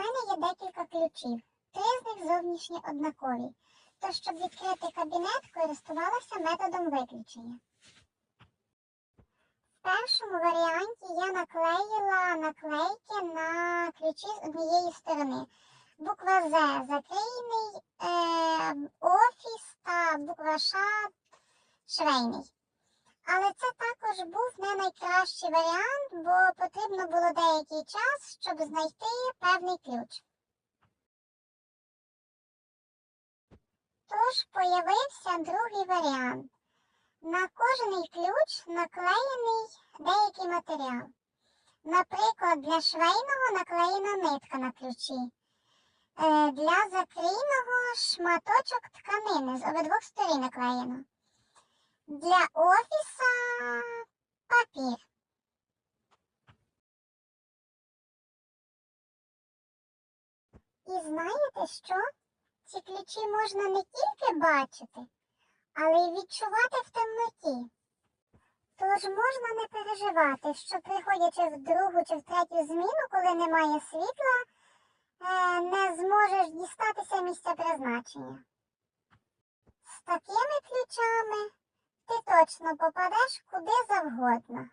мене є декілька ключів. Три з них зовнішні однакові. Тож, щоб відкрити кабінет, користувалася методом виключення. В першому варіанті я наклеїла наклейки на ключі з однієї сторони. Буква З закрийний, е, офіс та буква Ш швейний. Але це також був не найкращий варіант, бо потрібно було деякий час, щоб знайти певний ключ. Тож появився другий варіант. На кожний ключ наклеєний деякий матеріал. Наприклад, для швейного наклеєна нитка на ключі. Е, Для закрійного шматочок тканини з обидвох сторін наклеєно. Для офіса папір. І знаєте що? Ці ключі можна не тільки бачити, але й відчувати в темноті. Тож можна не переживати, що приходячи в другу чи в третю зміну, коли немає світла, е, не зможеш дістатися місця призначення. З такими ключами точно попадеш куди завгодно.